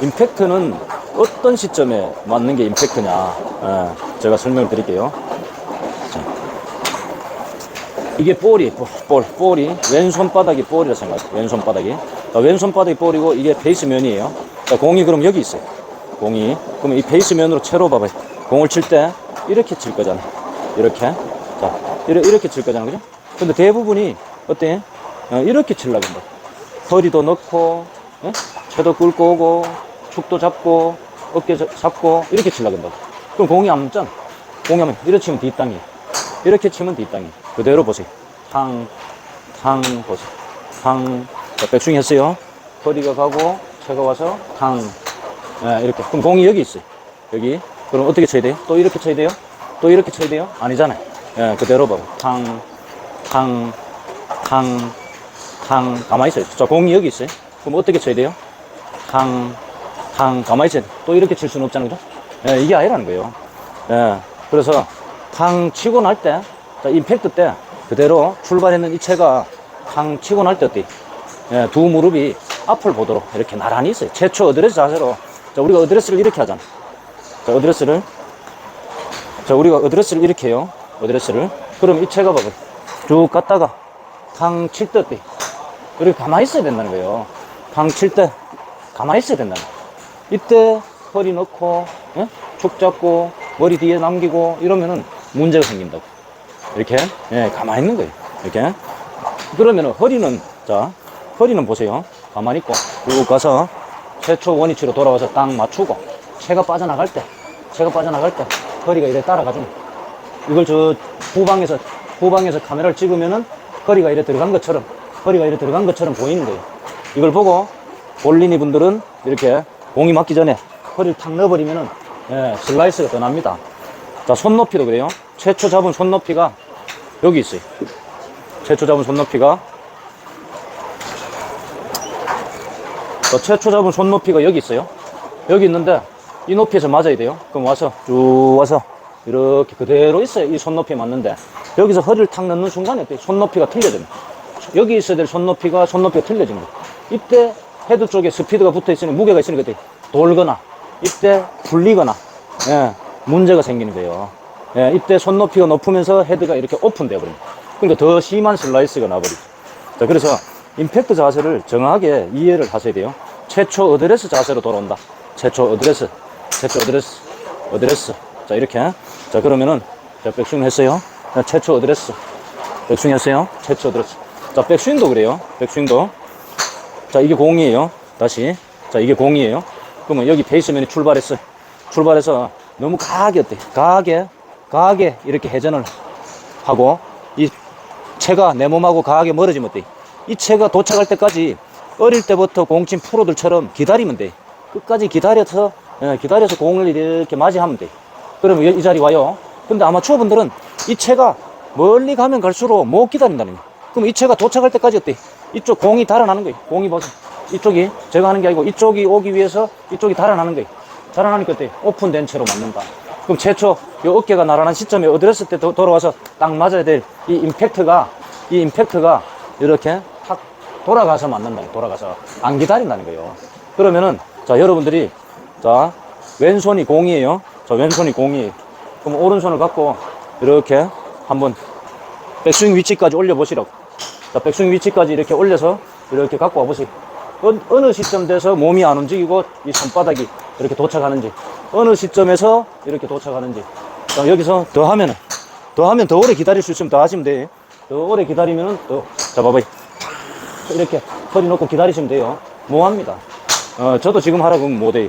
임팩트는 어떤 시점에 맞는 게 임팩트냐. 예, 제가 설명을 드릴게요. 자. 이게 볼이, 볼, 볼이, 왼손바닥이 볼이라 생각해요. 왼손바닥이. 자, 왼손바닥이 볼이고, 이게 베이스면이에요. 자, 공이 그럼 여기 있어요. 공이. 그러면 이 베이스면으로 채로 봐봐요. 공을 칠 때, 이렇게 칠 거잖아. 이렇게. 자, 이렇게, 이렇게 칠 거잖아. 그죠? 근데 대부분이, 어때? 어, 이렇게 치려고 한다. 허리도 넣고, 예? 채도 끌고 오고, 축도 잡고, 어깨 잡- 잡고, 이렇게 치려고 한다. 그럼 공이 안 맞잖아. 공이 하면, 이렇게 치면 뒷땅이. 이렇게 치면 뒷땅이. 그대로 보세요. 탕, 탕, 보세요. 탕. 자, 백스윙 했어요. 허리가 가고, 채가 와서, 탕. 예, 이렇게. 그럼 공이 여기 있어요. 여기. 그럼 어떻게 쳐야 돼요? 또 이렇게 쳐야 돼요? 또 이렇게 쳐야 돼요? 아니잖아요. 예, 그대로 봐봐. 탕, 탕, 탕, 탕. 가만히 있어요. 자, 공이 여기 있어요. 그럼 어떻게 쳐야 돼요? 탕, 탕. 가만히 있어요. 또 이렇게 칠 수는 없잖아요. 그죠? 예, 이게 아니라는 거예요. 예, 그래서 탕 치고 날 때, 자, 임팩트 때 그대로 출발했는 이 채가 탕 치고 날 때 어때? 예, 두 무릎이 앞을 보도록 이렇게 나란히 있어요. 최초 어드레스 자세로. 자, 우리가 어드레스를 이렇게 하잖아. 자, 어드레스를. 자, 우리가 어드레스를 이렇게 해요. 어드레스를. 그럼 이 채가 봐봐. 쭉 갔다가 탕 칠 때 어때? 이렇게 가만히 있어야 된다는 거예요. 탕 칠 때 가만히 있어야 된다는 거예요. 이때 허리 넣고, 예? 축 잡고, 머리 뒤에 남기고 이러면은 문제가 생긴다고. 이렇게, 예, 가만히 있는 거예요. 이렇게. 그러면은 허리는, 자, 허리는 보세요. 가만히 있고, 쭉 가서 최초 원위치로 돌아와서 딱 맞추고, 채가 빠져나갈 때, 채가 빠져나갈 때, 허리가 이래 거예요. 이걸 저 후방에서, 후방에서 카메라를 찍으면은 허리가 이래 들어간 것처럼, 허리가 이래 들어간 것처럼 보이는 거예요. 이걸 보고 볼리니 분들은 이렇게 공이 맞기 전에 허리를 탁 넣어버리면은 예, 슬라이스가 떠납니다. 자, 손 높이도 그래요. 최초 잡은 손 높이가 여기 있어요. 최초 잡은 손 높이가 자, 최초 잡은 손 높이가 여기 있어요. 여기 있는데 이 높이에서 맞아야 돼요. 그럼 와서 쭉 와서 이렇게 그대로 있어요. 이 손 높이에 맞는데 여기서 허리를 탁 넣는 순간에 어때요? 손높이가 틀려집니다. 여기 있어야 될 손 높이가 손 높이가 틀려진 거예요. 이때 헤드 쪽에 스피드가 붙어 있으니 무게가 있으니까 이때 돌거나 이때 풀리거나 예, 문제가 생기는 거예요. 예, 이때 손 높이가 높으면서 헤드가 이렇게 오픈되어 버립니다. 그러니까 더 심한 슬라이스가 나버리죠. 자, 그래서 임팩트 자세를 정확하게 이해를 하셔야 돼요. 최초 어드레스 자세로 돌아온다. 최초 어드레스, 최초 어드레스, 어드레스. 자, 이렇게. 자, 그러면은, 자, 백스윙 했어요. 자, 최초 어드레스. 백스윙 했어요. 최초 어드레스. 자, 백스윙도 그래요. 백스윙도. 자, 이게 공이에요. 다시. 자, 이게 공이에요. 그러면 여기 베이스면이 출발했어요. 출발해서 너무 가하게 어때? 가하게, 가하게 이렇게 회전을 하고, 이 채가 내 몸하고 가하게 멀어지면 어때? 이 채가 도착할 때까지 어릴 때부터 공친 프로들처럼 기다리면 돼. 끝까지 기다려서, 예, 기다려서 공을 이렇게 맞이하면 돼. 그러면 이 자리 와요. 근데 아마추어 분들은 이 채가 멀리 가면 갈수록 못 기다린다는 거예요. 그럼 이 채가 도착할 때까지 어때? 이쪽 공이 달아나는 거예요. 공이 보세요. 이쪽이 제가 하는 게 아니고 이쪽이 오기 위해서 이쪽이 달아나는 거예요. 달아나니까 어때? 오픈된 채로 맞는다. 그럼 최초 이 어깨가 나란한 시점에 어드레스 때 도- 돌아와서 딱 맞아야 될 이 임팩트가 이 임팩트가 이렇게 탁 돌아가서 맞는다. 돌아가서 안 기다린다는 거예요. 그러면은 자 여러분들이 자 왼손이 공이에요. 자 왼손이 공이에요. 그럼 오른손을 갖고 이렇게 한번 백스윙 위치까지 올려 보시라고. 자, 백스윙 위치까지 이렇게 올려서 이렇게 갖고 와보세요. 어, 어느 시점 돼서 몸이 안 움직이고 이 손바닥이 이렇게 도착하는지, 어느 시점에서 이렇게 도착하는지. 자, 여기서 더 하면은, 더 하면 더 오래 기다릴 수 있으면 더 하시면 돼요. 더 오래 기다리면은 더, 자, 봐봐요. 이렇게 허리 놓고 기다리시면 돼요. 뭐 합니다. 어, 저도 지금 하라고 하면 못 해요.